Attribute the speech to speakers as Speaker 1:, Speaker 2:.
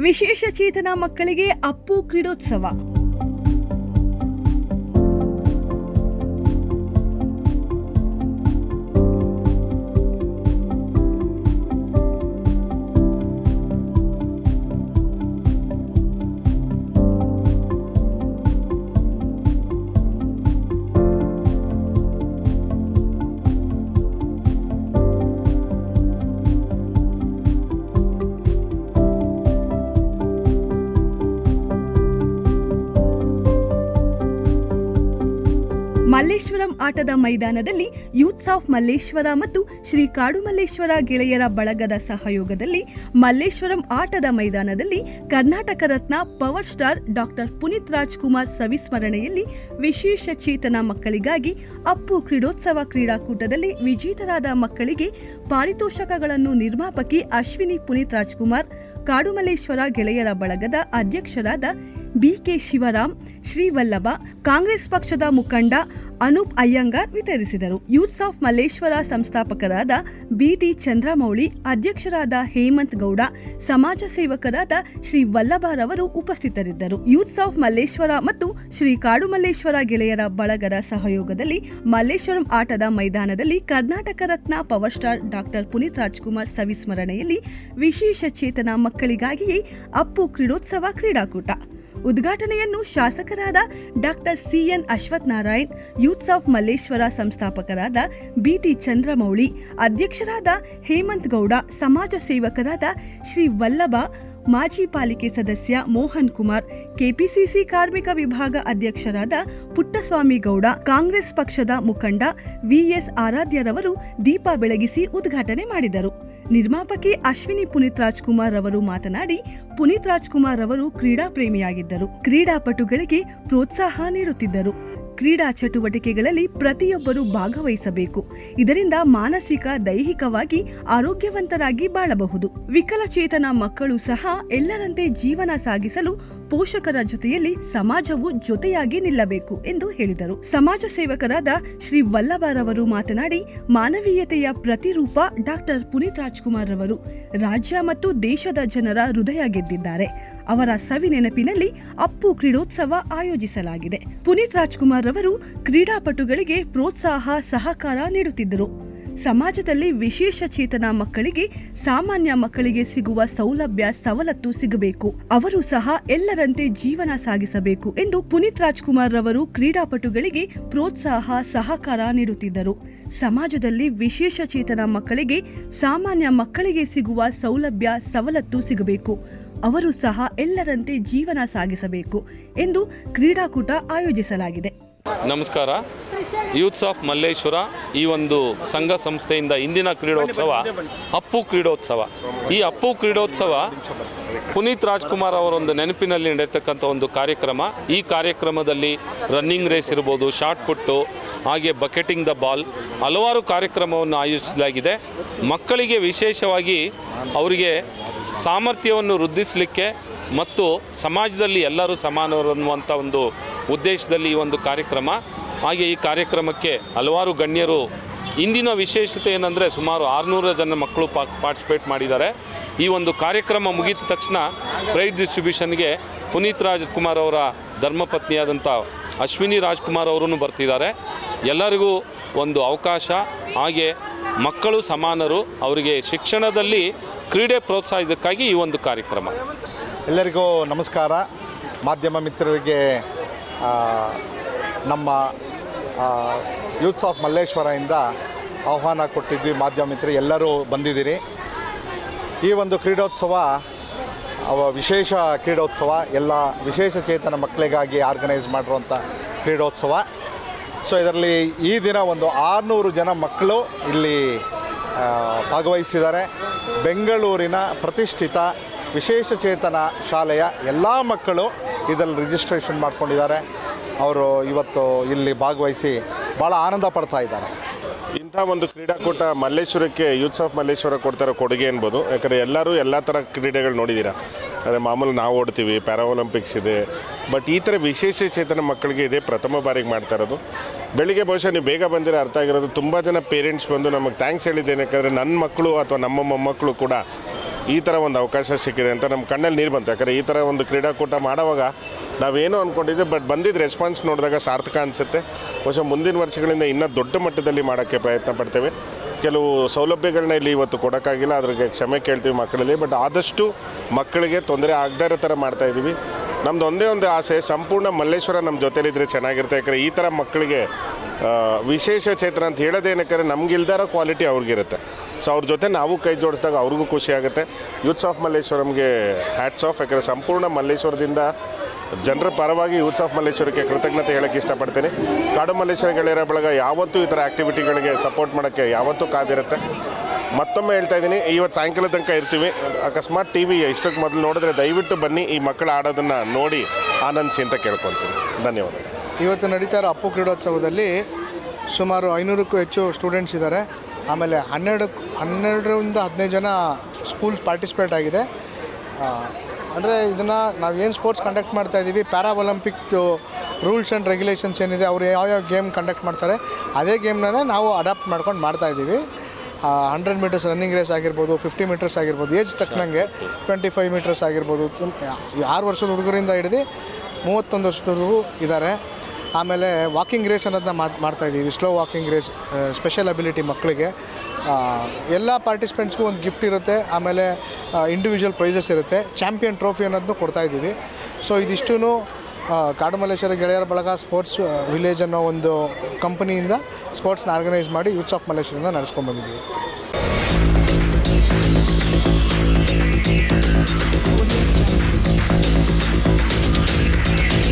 Speaker 1: ವಿಶೇಷ ಚೇತನ ಮಕ್ಕಳಿಗೆ ಅಪ್ಪು ಕ್ರೀಡೋತ್ಸವ. ಮಲ್ಲೇಶ್ವರಂ ಆಟದ ಮೈದಾನದಲ್ಲಿ ಯೂತ್ಸ್ ಆಫ್ ಮಲ್ಲೇಶ್ವರ ಮತ್ತು ಶ್ರೀ ಕಾಡುಮಲ್ಲೇಶ್ವರ ಗೆಳೆಯರ ಬಳಗದ ಸಹಯೋಗದಲ್ಲಿ ಮಲ್ಲೇಶ್ವರಂ ಆಟದ ಮೈದಾನದಲ್ಲಿ Karnataka Ratna power star doctor Puneeth Rajkumar ಸವಿಸ್ಮರಣೆಯಲ್ಲಿ ವಿಶೇಷ ಚೇತನ ಮಕ್ಕಳಿಗಾಗಿ ಅಪ್ಪು ಕ್ರೀಡೋತ್ಸವ ಕ್ರೀಡಾಕೂಟದಲ್ಲಿ ವಿಜೇತರಾದ ಮಕ್ಕಳಿಗೆ ಪಾರಿತೋಷಕಗಳನ್ನು ನಿರ್ಮಾಪಕಿ ಅಶ್ವಿನಿ ಪುನೀತ್ ರಾಜ್ಕುಮಾರ್, ಕಾಡುಮಲ್ಲೇಶ್ವರ ಗೆಳೆಯರ ಬಳಗದ ಅಧ್ಯಕ್ಷರಾದ ಬಿಕೆ ಶಿವರಾಮ್, ಶ್ರೀವಲ್ಲಭ, ಕಾಂಗ್ರೆಸ್ ಪಕ್ಷದ ಮುಖಂಡ ಅನೂಪ್ ಅಯ್ಯಂಗಾರ್ ವಿತರಿಸಿದರು. ಯೂತ್ಸ್ ಆಫ್ ಮಲ್ಲೇಶ್ವರ ಸಂಸ್ಥಾಪಕರಾದ ಬಿಟಿ ಚಂದ್ರಮೌಳಿ, ಅಧ್ಯಕ್ಷರಾದ ಹೇಮಂತ್ ಗೌಡ, ಸಮಾಜ ಸೇವಕರಾದ ಶ್ರೀ ವಲ್ಲಭರವರು ಉಪಸ್ಥಿತರಿದ್ದರು. ಯೂತ್ಸ್ ಆಫ್ ಮಲ್ಲೇಶ್ವರ ಮತ್ತು ಶ್ರೀ ಕಾಡು ಮಲ್ಲೇಶ್ವರ ಗೆಳೆಯರ ಬಳಗದ ಸಹಯೋಗದಲ್ಲಿ ಮಲ್ಲೇಶ್ವರಂ ಆಟದ ಮೈದಾನದಲ್ಲಿ Karnataka Ratna power star doctor Puneeth Rajkumar ಸವಿಸ್ಮರಣೆಯಲ್ಲಿ ವಿಶೇಷ ಚೇತನ ಮಕ್ಕಳಿಗಾಗಿಯೇ ಅಪ್ಪು ಕ್ರೀಡೋತ್ಸವ ಕ್ರೀಡಾಕೂಟ. ಉದ್ಘಾಟನೆಯನ್ನು ಶಾಸಕರಾದ doctor C N Ashwath Narayan youths of Malleshwara ಸಂಸ್ಥಾಪಕರಾದ ಬಿಟಿ ಚಂದ್ರಮೌಳಿ, ಅಧ್ಯಕ್ಷರಾದ ಹೇಮಂತ್ ಗೌಡ, ಸಮಾಜ ಸೇವಕರಾದ ಶ್ರೀ ವಲ್ಲಭ ಮಾಜಿ ಪಾಲಿಕೆ ಸದಸ್ಯ ಮೋಹನ್ ಕುಮಾರ್, ಕೆಪಿಸಿಸಿ ಕಾರ್ಮಿಕ ವಿಭಾಗ ಅಧ್ಯಕ್ಷರಾದ ಪುಟ್ಟಸ್ವಾಮಿ ಗೌಡ, ಕಾಂಗ್ರೆಸ್ ಪಕ್ಷದ ಮುಖಂಡ ವಿಎಸ್ ಆರಾಧ್ಯರವರು ದೀಪ ಬೆಳಗಿಸಿ ಉದ್ಘಾಟನೆ ಮಾಡಿದರು. ನಿರ್ಮಾಪಕಿ ಅಶ್ವಿನಿ ಪುನೀತ್ ರಾಜ್ಕುಮಾರ್ ಅವರು ಮಾತನಾಡಿ, ಪುನೀತ್ ರಾಜ್ಕುಮಾರ್ ಅವರು ಕ್ರೀಡಾ ಪ್ರೇಮಿಯಾಗಿದ್ದರು ಕ್ರೀಡಾಪಟುಗಳಿಗೆ ಪ್ರೋತ್ಸಾಹ ನೀಡುತ್ತಿದ್ದರು. ಕ್ರೀಡಾ ಚಟುವಟಿಕೆಗಳಲ್ಲಿ ಪ್ರತಿಯೊಬ್ಬರೂ ಭಾಗವಹಿಸಬೇಕು. ಇದರಿಂದ ಮಾನಸಿಕ, ದೈಹಿಕವಾಗಿ ಆರೋಗ್ಯವಂತರಾಗಿ ಬಾಳಬಹುದು. ವಿಕಲಚೇತನ ಮಕ್ಕಳು ಸಹ ಎಲ್ಲರಂತೆ ಜೀವನ ಸಾಗಿಸಲು ಪೋಷಕರ ಜೊತೆಯಲ್ಲಿ ಸಮಾಜವು ಜೊತೆಯಾಗಿ ನಿಲ್ಲಬೇಕು ಎಂದು ಹೇಳಿದರು. ಸಮಾಜ ಸೇವಕರಾದ ಶ್ರೀ ವಲ್ಲಭರವರು ಮಾತನಾಡಿ, ಮಾನವೀಯತೆಯ ಪ್ರತಿರೂಪ ಡಾಕ್ಟರ್ ಪುನೀತ್ ರಾಜ್ಕುಮಾರ್ ರವರು ರಾಜ್ಯ ಮತ್ತು ದೇಶದ ಜನರ ಹೃದಯ ಗೆದ್ದಿದ್ದಾರೆ. ಅವರ ಸವಿ ನೆನಪಿನಲ್ಲಿ ಅಪ್ಪು ಕ್ರೀಡೋತ್ಸವ ಆಯೋಜಿಸಲಾಗಿದೆ. ಪುನೀತ್ ರಾಜ್ಕುಮಾರ್ ರವರು ಕ್ರೀಡಾಪಟುಗಳಿಗೆ ಪ್ರೋತ್ಸಾಹ, ಸಹಕಾರ ನೀಡುತ್ತಿದ್ದರು. ಸಮಾಜದಲ್ಲಿ ವಿಶೇಷ ಚೇತನ ಮಕ್ಕಳಿಗೆ, ಸಾಮಾನ್ಯ ಮಕ್ಕಳಿಗೆ ಸಿಗುವ ಸೌಲಭ್ಯ, ಸವಲತ್ತು ಸಿಗಬೇಕು. ಅವರು ಸಹ ಎಲ್ಲರಂತೆ ಜೀವನ ಸಾಗಿಸಬೇಕು ಎಂದು ಪುನೀತ್ ರಾಜ್ಕುಮಾರ್ ರವರು ಕ್ರೀಡಾಪಟುಗಳಿಗೆ ಪ್ರೋತ್ಸಾಹ, ಸಹಕಾರ ನೀಡುತ್ತಿದ್ದರು. ಸಮಾಜದಲ್ಲಿ ವಿಶೇಷ ಚೇತನ ಮಕ್ಕಳಿಗೆ, ಸಾಮಾನ್ಯ ಮಕ್ಕಳಿಗೆ ಸಿಗುವ ಸೌಲಭ್ಯ, ಸವಲತ್ತು ಸಿಗಬೇಕು. ಅವರು ಸಹ ಎಲ್ಲರಂತೆ ಜೀವನ ಸಾಗಿಸಬೇಕು ಎಂದು ಕ್ರೀಡಾಕೂಟ ಆಯೋಜಿಸಲಾಗಿದೆ.
Speaker 2: ನಮಸ್ಕಾರ. ಯೂತ್ಸ್ ಆಫ್ ಮಲ್ಲೇಶ್ವರ ಈ ಒಂದು ಸಂಘ ಸಂಸ್ಥೆಯಿಂದ ಇಂದಿನ ಕ್ರೀಡೋತ್ಸವ, ಅಪ್ಪು ಕ್ರೀಡೋತ್ಸವ. ಈ ಅಪ್ಪು ಕ್ರೀಡೋತ್ಸವ ಪುನೀತ್ ರಾಜ್ಕುಮಾರ್ ಅವರೊಂದು ನೆನಪಿನಲ್ಲಿ ನಡೆಯತಕ್ಕಂಥ ಒಂದು ಕಾರ್ಯಕ್ರಮ. ಈ ಕಾರ್ಯಕ್ರಮದಲ್ಲಿ ರನ್ನಿಂಗ್ ರೇಸ್ ಇರ್ಬೋದು ಶಾರ್ಟ್ ಪುಟ್ಟು ಹಾಗೆ ಬಕೆಟಿಂಗ್ ದ ಬಾಲ್ ಹಲವಾರು ಕಾರ್ಯಕ್ರಮವನ್ನು ಆಯೋಜಿಸಲಾಗಿದೆ. ಮಕ್ಕಳಿಗೆ ವಿಶೇಷವಾಗಿ ಅವರಿಗೆ ಸಾಮರ್ಥ್ಯವನ್ನು ವೃದ್ಧಿಸಲಿಕ್ಕೆ ಮತ್ತು ಸಮಾಜದಲ್ಲಿ ಎಲ್ಲರೂ ಸಮಾನರು ಅನ್ನುವಂಥ ಒಂದು ಉದ್ದೇಶದಲ್ಲಿ ಈ ಒಂದು ಕಾರ್ಯಕ್ರಮ. ಹಾಗೆ ಈ ಕಾರ್ಯಕ್ರಮಕ್ಕೆ ಹಲವಾರು ಗಣ್ಯರು ಇಂದಿನ ವಿಶೇಷತೆ ಏನಂದರೆ ಸುಮಾರು ಆರುನೂರು ಜನ ಮಕ್ಕಳು ಪಾ ಪಾರ್ಟಿಸಿಪೇಟ್ ಮಾಡಿದ್ದಾರೆ. ಈ ಒಂದು ಕಾರ್ಯಕ್ರಮ ಮುಗಿದ ತಕ್ಷಣ ಪ್ರೈಸ್ ಡಿಸ್ಟ್ರಿಬ್ಯೂಷನ್ಗೆ ಪುನೀತ್ ರಾಜ್ಕುಮಾರ್ ಅವರ ಧರ್ಮಪತ್ನಿಯಾದಂಥ ಅಶ್ವಿನಿ ರಾಜ್ಕುಮಾರ್ ಅವರೂ ಬರ್ತಿದ್ದಾರೆ. ಎಲ್ಲರಿಗೂ ಒಂದು ಅವಕಾಶ. ಹಾಗೆ ಮಕ್ಕಳು ಸಮಾನರು, ಅವರಿಗೆ ಶಿಕ್ಷಣದಲ್ಲಿ ಕ್ರೀಡೆ ಪ್ರೋತ್ಸಾಹಕ್ಕಾಗಿ ಈ ಒಂದು ಕಾರ್ಯಕ್ರಮ.
Speaker 3: ಎಲ್ಲರಿಗೂ ನಮಸ್ಕಾರ. ಮಾಧ್ಯಮ ಮಿತ್ರರಿಗೆ ನಮ್ಮ ಯೂತ್ಸ್ ಆಫ್ ಮಲ್ಲೇಶ್ವರದಿಂದ ಆಹ್ವಾನ ಕೊಟ್ಟಿದ್ವಿ ಮಾಧ್ಯಮ ಮಿತ್ರರು, ಎಲ್ಲರೂ ಬಂದಿದ್ದೀರಿ. ಈ ಒಂದು ಕ್ರೀಡೋತ್ಸವ ವಿಶೇಷ ಕ್ರೀಡೋತ್ಸವ, ಎಲ್ಲ ವಿಶೇಷ ಚೇತನ ಮಕ್ಕಳಿಗಾಗಿ ಆರ್ಗನೈಸ್ ಮಾಡಿರುವಂಥ ಕ್ರೀಡೋತ್ಸವ. ಸೊ ಇದರಲ್ಲಿ ಈ ದಿನ ಒಂದು ಆರುನೂರು ಜನ ಮಕ್ಕಳು ಇಲ್ಲಿ ಭಾಗವಹಿಸಿದ್ದಾರೆ. ಬೆಂಗಳೂರಿನ ಪ್ರತಿಷ್ಠಿತ ವಿಶೇಷ ಚೇತನ ಶಾಲೆಯ ಎಲ್ಲ ಮಕ್ಕಳು ಇದರಲ್ಲಿ ರಿಜಿಸ್ಟ್ರೇಷನ್ ಮಾಡ್ಕೊಂಡಿದ್ದಾರೆ. ಅವರು ಇವತ್ತು ಇಲ್ಲಿ ಭಾಗವಹಿಸಿ ಭಾಳ ಆನಂದ ಪಡ್ತಾ ಇದ್ದಾರೆ.
Speaker 4: ಇಂಥ ಒಂದು ಕ್ರೀಡಾಕೂಟ ಮಲ್ಲೇಶ್ವರಕ್ಕೆ ಯೂತ್ಸ್ ಆಫ್ ಮಲ್ಲೇಶ್ವರ ಕೊಡ್ತಾರೋ ಕೊಡುಗೆ ಅನ್ಬೋದು. ಯಾಕಂದರೆ ಎಲ್ಲರೂ ಎಲ್ಲ ಥರ ಕ್ರೀಡೆಗಳು ನೋಡಿದ್ದೀರಾ ಅಂದರೆ ಮಾಮೂಲು ನಾವು ಓಡ್ತೀವಿ ಪ್ಯಾರಾ ಒಲಿಂಪಿಕ್ಸ್ ಇದೆ. ಬಟ್ ಈ ಥರ ವಿಶೇಷ ಚೇತನ ಮಕ್ಕಳಿಗೆ ಇದೇ ಪ್ರಥಮ ಬಾರಿಗೆ ಮಾಡ್ತಾ ಇರೋದು. ಬೆಳಿಗ್ಗೆ ಬಹುಶಃ ನೀವು ಬೇಗ ಬಂದಿರೋ ಅರ್ಥ ಆಗಿರೋದು, ತುಂಬ ಜನ ಪೇರೆಂಟ್ಸ್ ಬಂದು ನಮಗೆ ಥ್ಯಾಂಕ್ಸ್ ಹೇಳಿದ್ದೇನೆ. ಯಾಕಂದರೆ ನನ್ನ ಮಕ್ಕಳು ಅಥವಾ ನಮ್ಮ ಮೊಮ್ಮಕ್ಕಳು ಕೂಡ ಈ ಥರ ಒಂದು ಅವಕಾಶ ಸಿಕ್ಕಿದೆ ಅಂತ ನಮ್ಮ ಕಣ್ಣಲ್ಲಿ ನೀರು ಬಂತು. ಯಾಕಂದರೆ ಈ ಥರ ಒಂದು ಕ್ರೀಡಾಕೂಟ ಮಾಡೋವಾಗ ನಾವೇನು ಅಂದ್ಕೊಂಡಿದ್ದೆ ಬಟ್ ಬಂದಿದ್ದ ರೆಸ್ಪಾನ್ಸ್ ನೋಡಿದಾಗ ಸಾರ್ಥಕ ಅನಿಸುತ್ತೆ. ಬಹುಶಃ ಮುಂದಿನ ವರ್ಷಗಳಿಂದ ಇನ್ನೂ ದೊಡ್ಡ ಮಟ್ಟದಲ್ಲಿ ಮಾಡೋಕ್ಕೆ ಪ್ರಯತ್ನ ಪಡ್ತೇವೆ. ಕೆಲವು ಸೌಲಭ್ಯಗಳನ್ನ ಇಲ್ಲಿ ಇವತ್ತು ಕೊಡೋಕ್ಕಾಗಿಲ್ಲ, ಅದ್ರಿಗೆ ಕ್ಷಮೆ ಕೇಳ್ತೀವಿ ಮಕ್ಕಳಲ್ಲಿ, ಬಟ್ ಆದಷ್ಟು ಮಕ್ಕಳಿಗೆ ತೊಂದರೆ ಆಗದೇ ಇರೋ ಥರ ಮಾಡ್ತಾಯಿದ್ದೀವಿ ನಮ್ದು ಒಂದೇ ಒಂದು ಆಸೆ, ಸಂಪೂರ್ಣ ಮಲ್ಲೇಶ್ವರ ನಮ್ಮ ಜೊತೆಲಿದ್ರೆ ಚೆನ್ನಾಗಿರುತ್ತೆ. ಯಾಕಂದರೆ ಈ ಥರ ಮಕ್ಕಳಿಗೆ ವಿಶೇಷ ಚೇತನ ಅಂತ ಹೇಳೋದೇನಕ್ಕಾರೆ ನಮಗಿಲ್ದಾರೋ ಕ್ವಾಲಿಟಿ ಅವ್ರಿಗಿರುತ್ತೆ. ಸೊ ಅವ್ರ ಜೊತೆ ನಾವು ಕೈ ಜೋಡಿಸಿದಾಗ ಅವ್ರಿಗೂ ಖುಷಿ ಆಗುತ್ತೆ. ಯೂತ್ಸ್ ಆಫ್ ಮಲ್ಲೇಶ್ವರಂಗೆ ಹ್ಯಾಟ್ಸ್ ಆಫ್ ಯಾಕಂದರೆ ಸಂಪೂರ್ಣ ಮಲ್ಲೇಶ್ವರದಿಂದ ಜನರ ಪರವಾಗಿ ಯೂತ್ಸ್ ಆಫ್ ಮಲ್ಲೇಶ್ವರಕ್ಕೆ ಕೃತಜ್ಞತೆ ಹೇಳಕ್ಕೆ ಇಷ್ಟಪಡ್ತೀನಿ. ಕಾಡು ಮಲ್ಲೇಶ್ವರ ಗೆಳೆಯರ ಬಳಗ ಯಾವತ್ತೂ ಈ ಥರ ಆ್ಯಕ್ಟಿವಿಟಿಗಳಿಗೆ ಸಪೋರ್ಟ್ ಮಾಡೋಕ್ಕೆ ಯಾವತ್ತೂ ಕಾದಿರುತ್ತೆ. ಮತ್ತೊಮ್ಮೆ ಹೇಳ್ತಾ ಇದ್ದೀನಿ, ಇವತ್ತು ಸಾಯಂಕಾಲ ತನಕ ಇರ್ತೀವಿ. ಅಕಸ್ಮಾತ್ ಟಿ ವಿ ಇಷ್ಟಕ್ಕೆ ಮೊದಲು ನೋಡಿದ್ರೆ ದಯವಿಟ್ಟು ಬನ್ನಿ, ಈ ಮಕ್ಕಳು ಆಡೋದನ್ನು ನೋಡಿ ಆನಂದಿಸಿ ಅಂತ ಕೇಳ್ಕೊತೀನಿ ಧನ್ಯವಾದ
Speaker 5: ಇವತ್ತು ನಡೀತಾ ಇರೋ ಅಪ್ಪು ಕ್ರೀಡೋತ್ಸವದಲ್ಲಿ ಸುಮಾರು ಐನೂರಕ್ಕೂ ಹೆಚ್ಚು ಸ್ಟೂಡೆಂಟ್ಸ್ ಇದ್ದಾರೆ. ಆಮೇಲೆ ಹನ್ನೆರಡು, ಹನ್ನೆರಡರಿಂದ ಹದಿನೈದು ಜನ ಸ್ಕೂಲ್ಸ್ ಪಾರ್ಟಿಸಿಪೇಟ್ ಆಗಿದೆ. ಅಂದರೆ ಇದನ್ನು ನಾವು ಏನು ಸ್ಪೋರ್ಟ್ಸ್ ಕಂಡಕ್ಟ್ ಮಾಡ್ತಾ ಇದ್ದೀವಿ para olympic rules and regulations ಏನಿದೆ, ಅವರು ಯಾವ್ಯಾವ ಗೇಮ್ ಕಂಡಕ್ಟ್ ಮಾಡ್ತಾರೆ, ಅದೇ ಗೇಮ್ನೇ ನಾವು ಅಡಾಪ್ಟ್ ಮಾಡ್ಕೊಂಡು ಮಾಡ್ತಾ ಇದ್ದೀವಿ ಹಂಡ್ರೆಡ್ ಮೀಟರ್ಸ್ ರನ್ನಿಂಗ್ ರೇಸ್ ಆಗಿರ್ಬೋದು ಫಿಫ್ಟಿ ಮೀಟರ್ಸ್ ಆಗಿರ್ಬೋದು ಏಜ್ ತಕ್ಕನಂಗೆ ಟ್ವೆಂಟಿ ಫೈವ್ ಮೀಟರ್ಸ್ ಆಗಿರ್ಬೋದು ಆರು ವರ್ಷದ ಹುಡುಗರಿಂದ ಹಿಡಿದು ಮೂವತ್ತೊಂದು ವರ್ಷದವರೆಗೂ ಇದ್ದಾರೆ. ಆಮೇಲೆ ವಾಕಿಂಗ್ ರೇಸ್ ಅನ್ನೋದನ್ನ ಮಾತು, ಮಾಡ್ತಾ ಇದ್ದೀವಿ slow walking race special ability ಮಕ್ಕಳಿಗೆ ಎಲ್ಲ ಪಾರ್ಟಿಸಿಪೆಂಟ್ಸ್ಗೂ ಒಂದು ಗಿಫ್ಟ್ ಇರುತ್ತೆ. ಆಮೇಲೆ ಇಂಡಿವಿಜುವಲ್ ಪ್ರೈಸಸ್ ಇರುತ್ತೆ. ಚಾಂಪಿಯನ್ ಟ್ರೋಫಿ ಅನ್ನೋದನ್ನು ಕೊಡ್ತಾ ಇದ್ದೀವಿ ಸೊ ಇದಿಷ್ಟೂ ಕಾಡು ಮಲ್ಲೇಶ್ವರ ಗೆಳೆಯರ ಬಳಗ ಸ್ಪೋರ್ಟ್ಸ್ ವಿಲೇಜ್ ಅನ್ನೋ ಒಂದು ಕಂಪನಿಯಿಂದ ಸ್ಪೋರ್ಟ್ಸ್ನ ಆರ್ಗನೈಸ್ ಮಾಡಿ ಯೂತ್ಸ್ ಆಫ್ ಮಲ್ಲೇಶ್ವರಿಂದ ನಡೆಸ್ಕೊಂಡು ಬಂದಿದ್ದೀವಿ